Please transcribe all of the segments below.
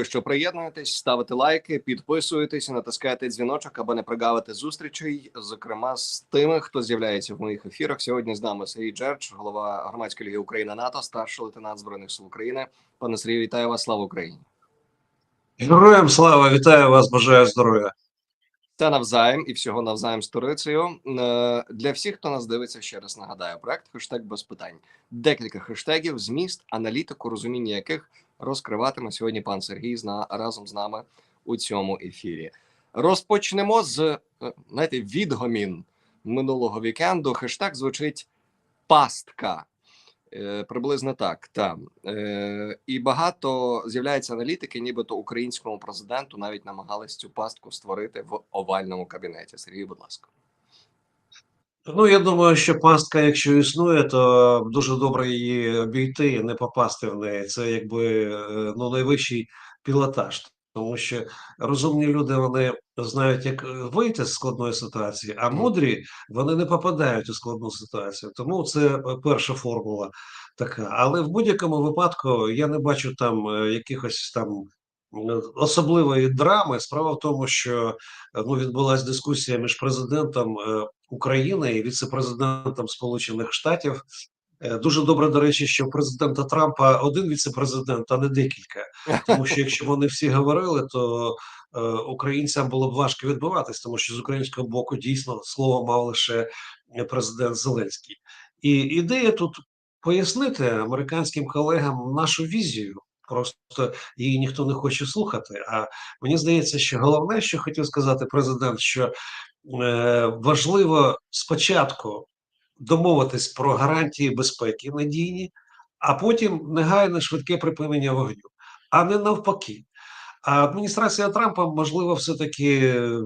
Що приєднуєтесь, ставите лайки, підписуєтесь, і натискаєте дзвіночок, аби не прогавити зустрічей, зокрема з тими, хто з'являється в моїх ефірах. Сьогодні з нами Сергій Джерч, голова громадської ліги Україна НАТО, старший лейтенант збройних сил України. Пане Сергію, вітаю вас! Слава Україні! Героям слава, вітаю вас, бажаю здоров'я. Та навзаєм і всього навзаєм сторицею. Е, Для всіх, хто нас дивиться, ще раз нагадаю проект хештег без питань. Декілька хештегів, зміст, аналітику, розуміння яких розкриватиме сьогодні пан Сергій зна разом з нами у цьому ефірі. Розпочнемо з е, знаєте, відгомін минулого вікенду. Хештег звучить пастка. Е, Приблизно так. Та. Е, і багато з'являється аналітики, нібито українському президенту навіть намагались цю пастку створити в овальному кабінеті. Сергій, будь ласка. Ну, я думаю, що пастка, якщо існує, то дуже добре її обійти і не попасти в неї. Це якби е, ну, найвищий пілотаж. Тому що розумні люди вони знають, як е, вийти з складної ситуації, а мудрі вони не попадають у складну ситуацію. Тому це е, перша формула така. Але в будь-якому випадку я не бачу там якихось там особливої драми. Справа в тому, що е, ну, відбулася дискусія між президентом е, України і віце-президентом Сполучених Штатів. Е, Дуже добре, до речі, що президента Трампа один віце-президент, а не декілька. Тому що якщо вони всі говорили, то е, українцям було б важко відбиватись, тому що з українського боку дійсно слово мав лише президент Зеленський. І ідея тут пояснити американським колегам нашу візію. Просто її ніхто не хоче слухати. А мені здається, що головне, що хотів сказати президент, що е, важливо спочатку домовитись про гарантії безпеки надійні, а потім негайне швидке припинення вогню, а не навпаки. А адміністрація Трампа, можливо, все-таки е,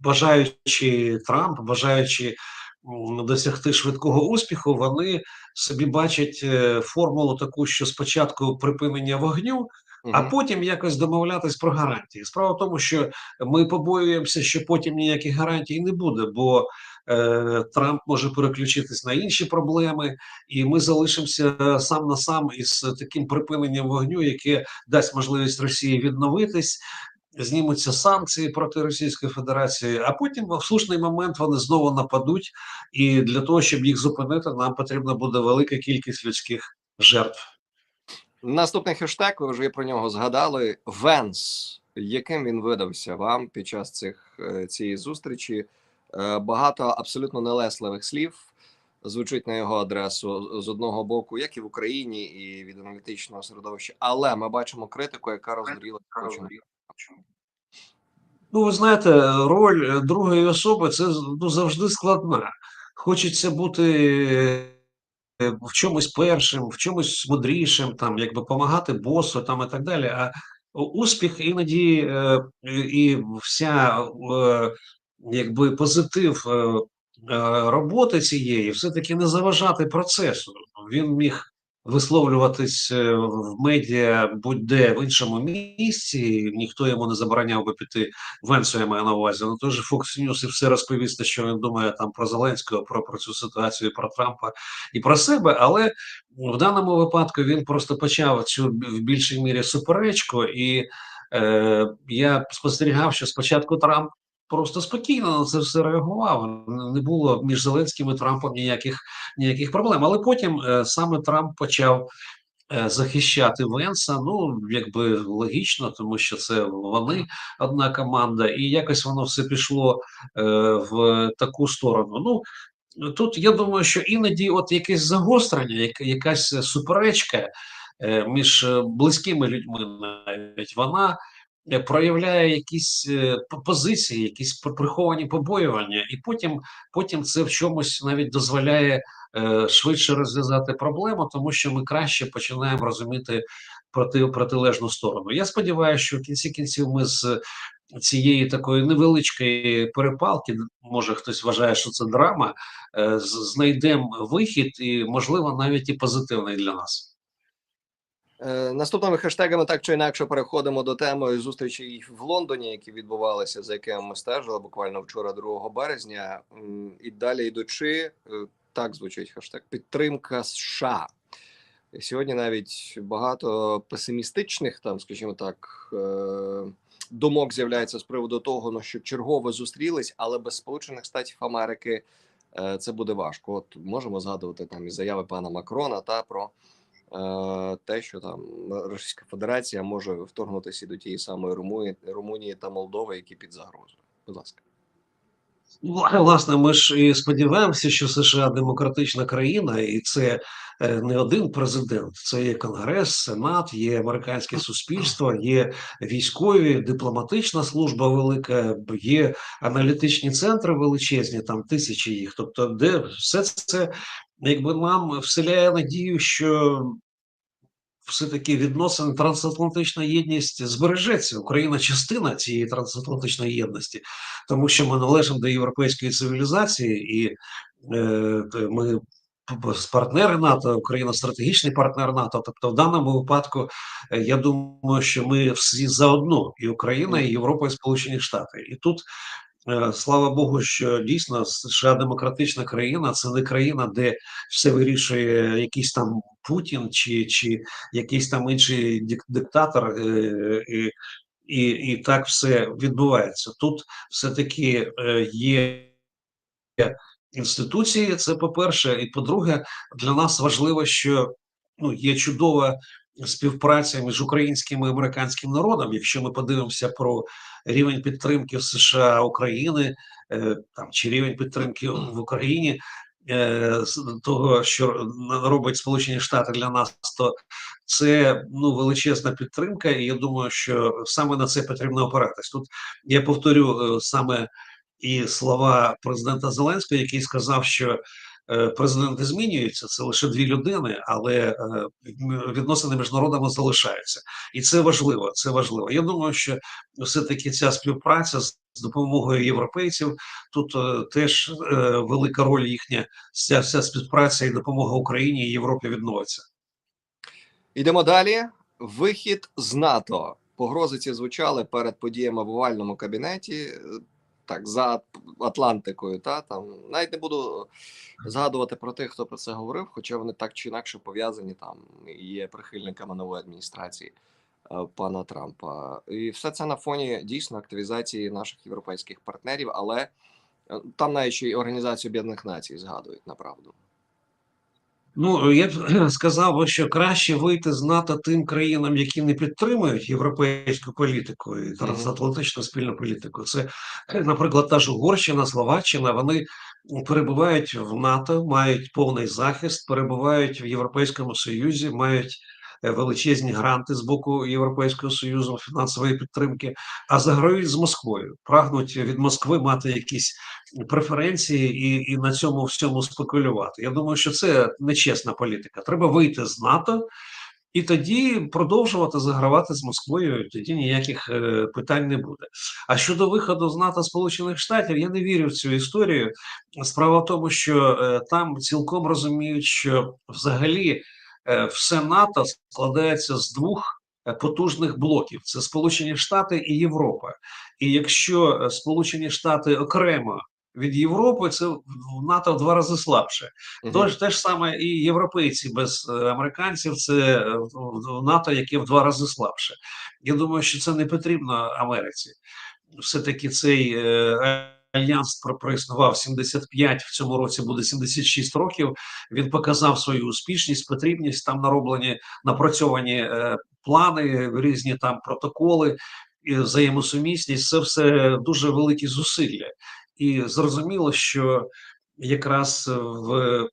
бажаючи Трамп, бажаючи досягти швидкого успіху, вони собі бачать е, формулу таку, що спочатку припинення вогню, а потім якось домовлятись про гарантії. Справа в тому, що ми побоюємося, що потім ніяких гарантій не буде, бо е, Трамп може переключитись на інші проблеми, і ми залишимося сам на сам із таким припиненням вогню, яке дасть можливість Росії відновитись. Знімуться санкції проти Російської Федерації, а потім в слушний момент вони знову нападуть. І для того, щоб їх зупинити, нам потрібна буде велика кількість людських жертв. Наступний хештег, ви вже про нього згадали. Венс. Яким він видався вам під час цих е, цієї зустрічі? Е, Багато абсолютно нелесливих слів звучить на його адресу з одного боку, як і в Україні, і від аналітичного середовища. Але ми бачимо критику, яка розгоріла. Ну, ви знаєте, роль е, другої особи це ну, завжди складна. Хочеться бути е, в чомусь першим, в чомусь мудрішим, там, якби допомагати босу там, і так далі. А успіх іноді е, і вся якби позитив роботи цієї все-таки не заважати процесу. Він міг висловлюватись е, в медіа будь-де в іншому місці, ніхто йому не забороняв би піти Венсу, я маю на увазі. Ну теж Fox News і все розповісти, що він думає там про Зеленського, про, про цю ситуацію, про Трампа і про себе. Але в даному випадку він просто почав цю в більшій мірі суперечку, і е, я спостерігав, що спочатку Трамп. Просто спокійно на це все реагував. Не було між Зеленським і Трампом ніяких ніяких проблем. Але потім е, саме Трамп почав е, захищати Венса. Ну якби логічно, тому що це вони одна команда, і якось воно все пішло е, в таку сторону. Ну тут я думаю, що іноді, от якесь загострення, яка, якась суперечка е, між близькими людьми, навіть вона. Е, Проявляє якісь е, позиції, якісь пр- приховані побоювання, і потім, потім це в чомусь навіть дозволяє е, швидше розв'язати проблему, тому що ми краще починаємо розуміти проти, протилежну сторону. Я сподіваюся, що в кінці кінців ми з цієї такої невеличкої перепалки, може хтось вважає, що це драма, знайдемо вихід, і можливо навіть і позитивний для нас. Е, Наступними хештегами так чи інакше переходимо до теми зустрічей в Лондоні, які відбувалися, за якими ми стежили буквально вчора, 2 березня. І далі йдучи, е, так звучить хештег підтримка США. Сьогодні навіть багато песимістичних, там, скажімо так, е, думок з'являється з приводу того, ну, що чергово зустрілись, але без Сполучених Штатів Америки це буде важко. От можемо згадувати там і заяви пана Макрона та про те, що там Російська Федерація може вторгнутися до тієї самої Румунії, Румунії та Молдови, які під загрозою. Будь ласка. Ну, власне, ми ж і сподіваємося, що США демократична країна, і це е, не один президент, це є Конгрес, Сенат, є американське суспільство, є військові, дипломатична служба велика, є аналітичні центри величезні, там тисячі їх. Тобто, де все це якби нам вселяє надію, що все-таки відносини трансатлантична єдність збережеться. Україна частина цієї трансатлантичної єдності, тому що ми належимо до європейської цивілізації, і е, ми партнери НАТО, Україна стратегічний партнер НАТО. Тобто, в даному випадку, е, я думаю, що ми всі заодно, і Україна, і Європа, і Сполучені Штати, і тут. Е, слава Богу, що дійсно США демократична країна, це не країна, де все вирішує якийсь там Путін чи чи якийсь там інший диктатор, е, і і, і так все відбувається. Тут все-таки е, є інституції. Це по-перше, і по-друге, для нас важливо, що ну є чудова співпраця між українським і американським народом. Якщо ми подивимося про рівень підтримки в США України, е, там чи рівень підтримки в Україні. Е, того, що робить Сполучені Штати для нас, то це ну величезна підтримка, і я думаю, що саме на це потрібно опиратись. Тут я повторю е, саме і слова президента Зеленського, який сказав, що президенти змінюються, це лише дві людини, але е, відносини між народами залишаються, і це важливо. Це важливо. Я думаю, що все таки ця співпраця з допомогою європейців тут е, теж велика роль їхня ця вся співпраця і допомога Україні і Європі відновиться. Йдемо далі. Вихід з НАТО. Погрози ці звучали перед подіями в овальному кабінеті так за Атлантикою. Та там навіть не буду згадувати про тих, хто про це говорив, хоча вони так чи інакше пов'язані там і є прихильниками нової адміністрації е, пана Трампа. І все це на фоні дійсно активізації наших європейських партнерів, але е, там навіть ще й Організацію Об'єднаних Націй згадують направду. Ну я б сказав, що краще вийти з НАТО тим країнам, які не підтримують європейську політику і трансатлантичну спільну політику. Це, наприклад, та ж Угорщина, Словаччина. Вони перебувають в НАТО, мають повний захист, перебувають в Європейському Союзі, мають Е, величезні гранти з боку Європейського союзу фінансової підтримки, а заграють з Москвою, прагнуть від Москви мати якісь преференції і, і на цьому всьому спекулювати. Я думаю, що це нечесна політика. Треба вийти з НАТО. І тоді продовжувати загравати з Москвою, тоді ніяких е, питань не буде. А щодо виходу з НАТО Сполучених Штатів, я не вірю в цю історію. Справа в тому, що е, там цілком розуміють, що взагалі все НАТО складається з двох е, потужних блоків: це Сполучені Штати і Європа. І якщо е, Сполучені Штати окремо від Європи, це в НАТО в два рази слабше. Угу. Тож те ж саме і європейці без американців, це в НАТО, яке в два рази слабше. Я думаю, що це не потрібно Америці. Все таки цей альянс проіснував 75, в цьому році буде 76 років. Він показав свою успішність, потрібність там нароблені напрацьовані е, плани, різні там протоколи, і взаємосумісність. Це все дуже великі зусилля, і зрозуміло, що якраз в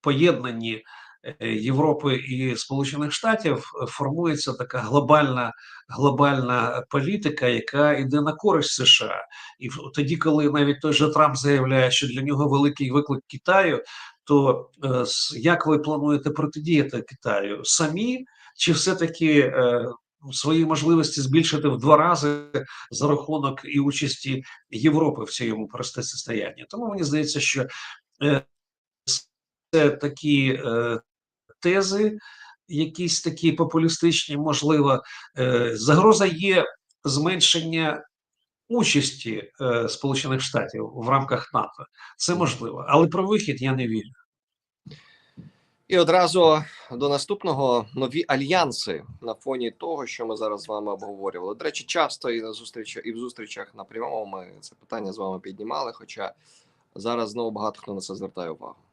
поєднанні. Е, Європи і Сполучених Штатів е, формується така глобальна глобальна політика, яка йде на користь США, і тоді, коли навіть той же Трамп заявляє, що для нього великий виклик Китаю, то е, як ви плануєте протидіяти Китаю? Самі? Чи все таки свої можливості збільшити в два рази за рахунок і участі Європи в цьому протистоянні? Тому мені здається, що це такі тези, якісь такі популістичні, можливо, е, загроза є зменшення участі е, Сполучених Штатів в рамках НАТО. Це можливо, але про вихід я не вірю. І одразу до наступного нові альянси на фоні того, що ми зараз з вами обговорювали. До речі, часто і на зустрічах, і в зустрічах на прямому ми це питання з вами піднімали. Хоча зараз знову багато хто на це звертає увагу.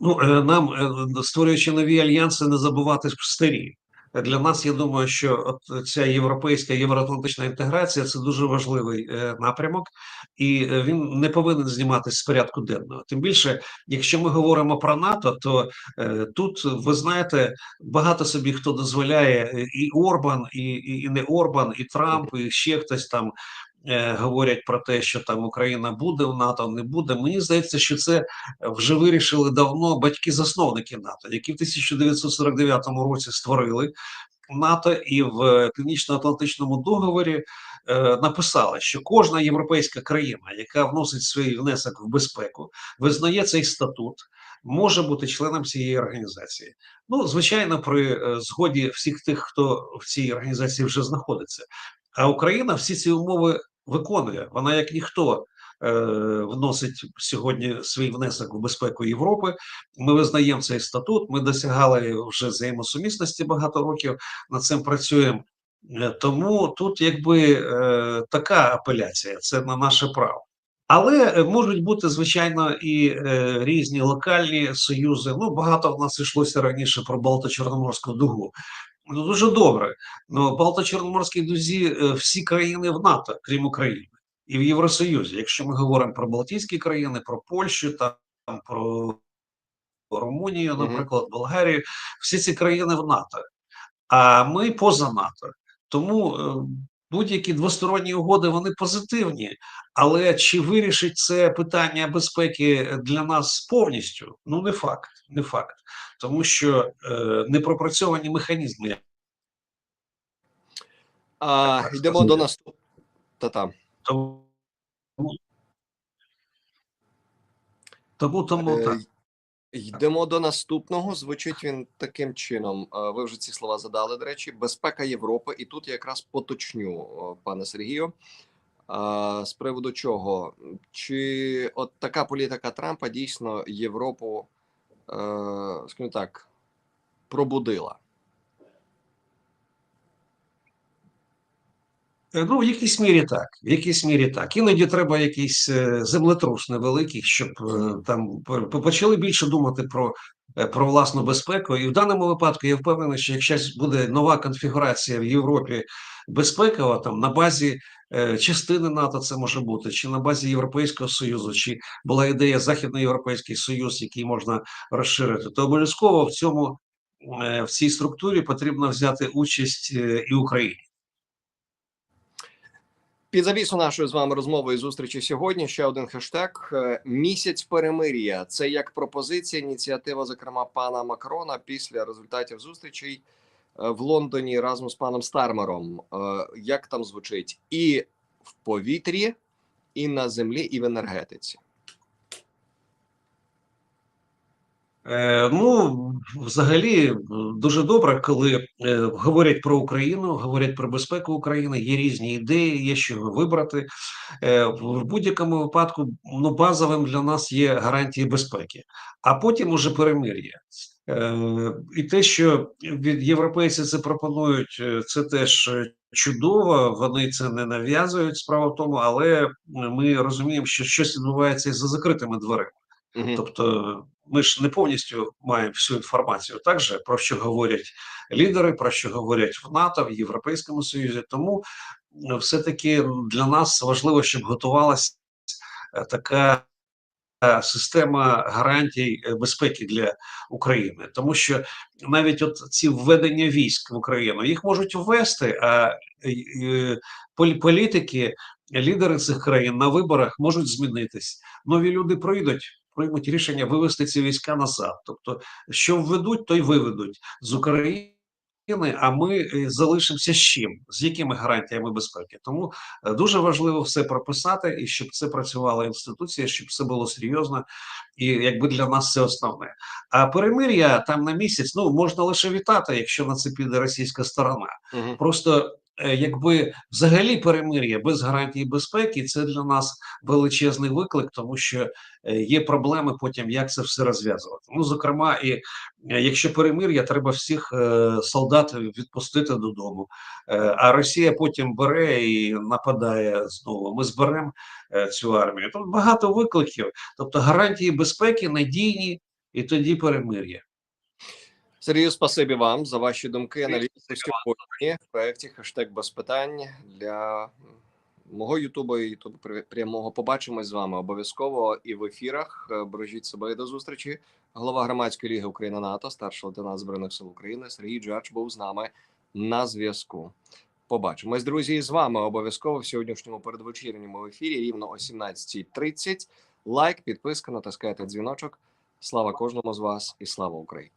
Ну, е, нам, е, створюючи нові альянси, не забувати старі. Для нас, я думаю, що от ця європейська євроатлантична інтеграція це дуже важливий е, напрямок, і він не повинен зніматися з порядку денного. Тим більше, якщо ми говоримо про НАТО, то тут ви знаєте, багато собі хто дозволяє і Орбан, і, і не Орбан, і Трамп, і ще хтось там. Е, Говорять про те, що там Україна буде в НАТО, не буде. Мені здається, що це вже вирішили давно батьки-засновники НАТО, які в 1949 році створили НАТО і в Північно-Атлантичному договорі е, написали, що кожна європейська країна, яка вносить свій внесок в безпеку, визнає цей статут. Може бути членом цієї організації. Ну, звичайно, при е, згоді всіх тих, хто в цій організації вже знаходиться. А Україна всі ці умови виконує. Вона, як ніхто, е, вносить сьогодні свій внесок в безпеку Європи. Ми визнаємо цей статут. Ми досягали вже взаємосумісності багато років. Над цим працюємо. Е, Тому тут якби е, така апеляція, це на наше право. Але можуть бути звичайно і е, різні локальні союзи. Ну багато в нас йшлося раніше про Балто-Чорноморську дугу. Ну дуже добре. Ну Балто-Чорноморській дузі е, всі країни в НАТО, крім України, і в Євросоюзі. Якщо ми говоримо про Балтійські країни, про Польщу, там про Румунію, наприклад, Болгарію, всі ці країни в НАТО. А ми поза НАТО. Тому е, будь-які двосторонні угоди вони позитивні. Але чи вирішить це питання безпеки для нас повністю? Ну не факт, не факт, тому що е, не пропрацьовані механізми. А, Так, йдемо до наступного. Та-та. Тому тому, тому Е, так. Йдемо до наступного. Звучить він таким чином. Е, Ви вже ці слова задали. До речі, безпека Європи, і тут я якраз поточню, пане Сергію. З приводу чого? Чи от така політика Трампа дійсно Європу, е, скажімо так, пробудила? Ну, в якійсь мірі так. В якійсь мірі так. Іноді треба якийсь е, землетрус невеликий, щоб е, там по- по- почали більше думати про, е, про власну безпеку. І в даному випадку я впевнений, що якщо буде нова конфігурація в Європі безпекова, там на базі е, частини НАТО це може бути, чи на базі Європейського Союзу, чи була ідея Західноєвропейський Союз, який можна розширити, то обов'язково в цьому е, в цій структурі потрібно взяти участь е, і Україні. Під завісу нашої з вами розмови і зустрічі сьогодні ще один хештег е, місяць перемир'я. Це як пропозиція, ініціатива, зокрема пана Макрона після результатів зустрічей е, в Лондоні разом з паном Стармером. Е, Як там звучить? І в повітрі, і на землі, і в енергетиці. Е, ну, взагалі, дуже добре, коли е, говорять про Україну, говорять про безпеку України, є різні ідеї, є що вибрати. Е, в будь-якому випадку, ну, базовим для нас є гарантії безпеки, а потім уже перемир'я. Е, і те, що від європейці це пропонують, е, це теж е, чудово. Вони це не нав'язують. Справа в тому, але ми розуміємо, що щось відбувається і за закритими дверима. Мгм. Тобто ми ж не повністю маємо всю інформацію, також про що говорять лідери, про що говорять в НАТО, в Європейському Союзі. Тому е, все-таки для нас важливо, щоб готувалася е, така е, система гарантій е, безпеки для України, тому що навіть от ці введення військ в Україну їх можуть ввести, а політики, лідери цих країн на виборах можуть змінитись. Нові люди прийдуть. Приймуть рішення вивести ці війська назад. Тобто, що введуть, то й виведуть з України, а ми е, залишимося з чим, з якими гарантіями безпеки. Тому е, дуже важливо все прописати і щоб це працювала інституція, щоб все було серйозно, і якби для нас це основне. А перемир'я там на місяць ну можна лише вітати, якщо на це піде російська сторона. Мгм. Просто якби взагалі перемир'я без гарантії безпеки це для нас величезний виклик, тому що е, є проблеми потім, як це все розв'язувати. Ну, зокрема, і е, якщо перемир'я, треба всіх е, солдат відпустити додому. Е, а Росія потім бере і нападає знову. Ми зберемо е, цю армію. Тут багато викликів, тобто гарантії безпеки надійні, і тоді перемир'я. Сергію, спасибі вам за ваші думки. Спасибі сьогодні в проєкті хештег без питань для мого Ютубу і Ютубу прямого. Побачимось з вами обов'язково і в ефірах. Е, Бережіть себе і до зустрічі. Голова громадської ліги Україна НАТО, старший лейтенант збройних сил України Сергій Джач був з нами на зв'язку. Побачимось, друзі, і з вами обов'язково в сьогоднішньому передвечірньому ефірі рівно о 17.30. Лайк, підписка, натискайте дзвіночок. Слава кожному з вас і слава Україні!